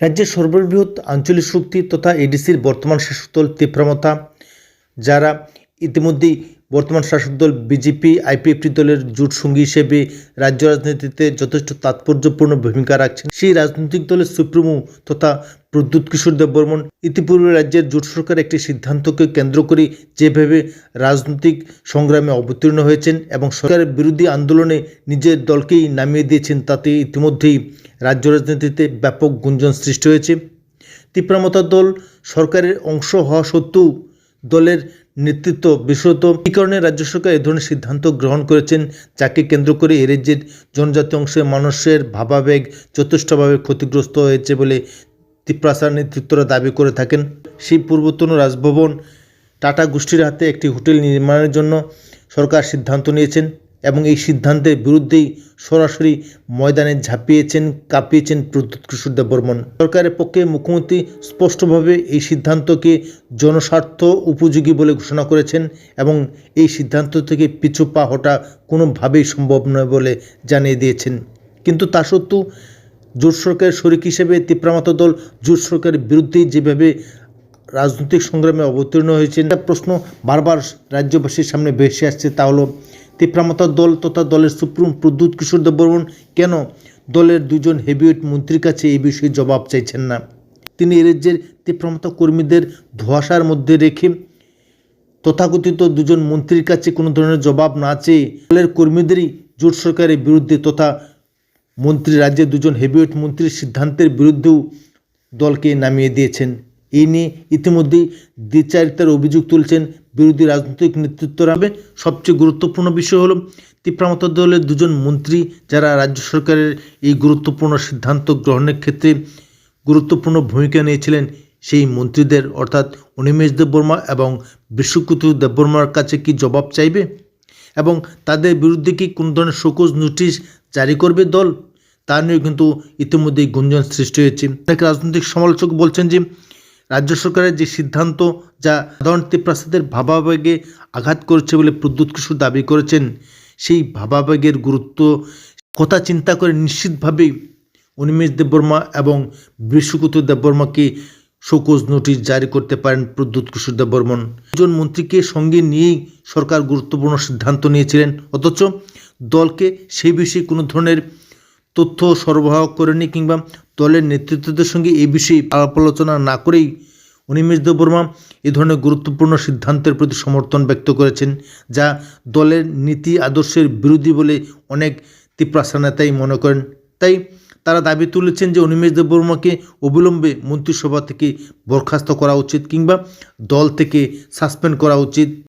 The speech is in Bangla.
রাজ্যের সর্ববৃহৎ আঞ্চলিক শক্তি তথা এডিসির বর্তমান শাসকদল তীব্রমতা যারা ইতিমধ্যেই বর্তমান শাসক দল বিজেপি আইপিএফটি দলের জোট সঙ্গী হিসেবে রাজ্য রাজনীতিতে যথেষ্ট তাৎপর্যপূর্ণ ভূমিকা রাখছেন। সেই রাজনৈতিক দলের সুপ্রিমো তথা প্রদ্যুৎ কিশোর দেববর্মন ইতিপূর্বে রাজ্যের জোট সরকার একটি সিদ্ধান্তকে কেন্দ্র করে যেভাবে রাজনৈতিক সংগ্রামে অবতীর্ণ হয়েছেন এবং সরকারের বিরোধী আন্দোলনে নিজের দলকেই নামিয়ে দিয়েছেন, তাতে ইতিমধ্যেই রাজ্য রাজনীতিতে ব্যাপক গুঞ্জন সৃষ্টি হয়েছে। তীব্রমতা দল সরকারের অংশ হওয়া সত্ত্বেও দলের নেতৃত্ব বিশেষত এই কারণে রাজ্য সরকার এ ধরনের সিদ্ধান্ত গ্রহণ করেছেন, যাকে কেন্দ্র করে এ রাজ্যের জনজাতি অংশের মানুষের ভাবাবেগ যথেষ্টভাবে ক্ষতিগ্রস্ত হয়েছে বলে তিপ্রাসার নেতৃত্বরা দাবি করে থাকেন। সেই পূর্বতন রাজভবন টাটা গোষ্ঠীর হাতে একটি হোটেল নির্মাণের জন্য সরকার সিদ্ধান্ত নিয়েছেন। এবং এই সিদ্ধান্তের বিরুদ্ধেই সরাসরি ময়দানে ঝাঁপিয়েছেন, কাঁপিয়েছেন প্রদ্যুৎ কিশোর দেববর্মন। সরকারের পক্ষে মুখ্যমন্ত্রী স্পষ্টভাবে এই সিদ্ধান্তকে জনস্বার্থ উপযোগী বলে ঘোষণা করেছেন এবং এই সিদ্ধান্ত থেকে পিছু পা হটা কোনোভাবেই সম্ভব নয় বলে জানিয়ে দিয়েছেন। কিন্তু তা সত্ত্বেও জোট সরকারের শরিক হিসেবে তিপ্রামাতা দল জোট সরকারের বিরুদ্ধেই যেভাবে রাজনৈতিক সংগ্রামে অবতীর্ণ হয়েছেন প্রশ্ন বারবার রাজ্যবাসীর সামনে ভেসে আসছে, তা হলো তিপ্রামাতা দল তথা দলের সুপ্রিম প্রদ্যুৎ কিশোর দেববর্মন কেন দলের দুজন হেভিওয়েট মন্ত্রীর কাছে এই বিষয়ে জবাব চাইছেন না? তিনি রাজ্যের তিপ্রামাতা কর্মীদের ধোয়াশার মধ্যে রেখে তথাকথিত দুজন মন্ত্রীর কাছে কোনো ধরনের জবাব না চেয়ে দলের কর্মীদেরই জোট সরকারের বিরুদ্ধে তথা মন্ত্রী রাজ্যের দুজন হেভিওয়েট মন্ত্রীর সিদ্ধান্তের বিরুদ্ধেও দলকে নামিয়ে দিয়েছেন। এই নিয়ে ইতিমধ্যেই দ্বিচারিতার অভিযোগ তুলছেন বিরোধী রাজনৈতিক নেতৃত্বরা। সবচেয়ে গুরুত্বপূর্ণ বিষয় হলো তিপ্রামত দলের দুজন মন্ত্রী যারা রাজ্য সরকারের এই গুরুত্বপূর্ণ সিদ্ধান্ত গ্রহণের ক্ষেত্রে গুরুত্বপূর্ণ ভূমিকা নিয়েছিলেন সেই মন্ত্রীদের। অর্থাৎ অনিমেষ দেববর্মা এবং বিশ্বকুতু দেববর্মার কাছে কি জবাব চাইবে? এবং তাদের বিরুদ্ধে কি কোনো ধরনের শোকজ নোটিশ জারি করবে দল? তা নিয়ে কিন্তু ইতিমধ্যেই গুঞ্জন সৃষ্টি হয়েছে। অনেক রাজনৈতিক সমালোচক বলছেন যে রাজ্য সরকারের যে সিদ্ধান্ত যা সাধারণ তিপ্রাসাদের ভাবাবেগে আঘাত করেছে বলে প্রদ্যুৎ কিশোর দাবি করেছেন, সেই ভাবাবেগের গুরুত্ব কথা চিন্তা করে নিশ্চিতভাবেই অনিমেষ দেববর্মা এবং বিশ্বকুত দেববর্মাকে শোকজ নোটিশ জারি করতে পারেন প্রদ্যুৎ কিশোর দেববর্মন। দুজন মন্ত্রীকে সঙ্গে নিয়েই সরকার গুরুত্বপূর্ণ সিদ্ধান্ত নিয়েছিলেন, অথচ দলকে সেই বিষয়ে কোনো ধরনের তথ্য সরবরাহ করেনি কিংবা দলের নেতৃত্বদের সঙ্গে এই বিষয়ে আলাপ আলোচনা না করেই অনিমেষ দেববর্মা এ ধরনের গুরুত্বপূর্ণ সিদ্ধান্তের প্রতি সমর্থন ব্যক্ত করেছেন, যা দলের নীতি আদর্শের বিরোধী বলে অনেক তিপ্রাসা নেতাই মনে করেন। তাই তারা দাবি তুলেছেন যে অনিমেষ দেববর্মাকে অবিলম্বে মন্ত্রিসভা থেকে বরখাস্ত করা উচিত কিংবা দল থেকে সাসপেন্ড করা উচিত।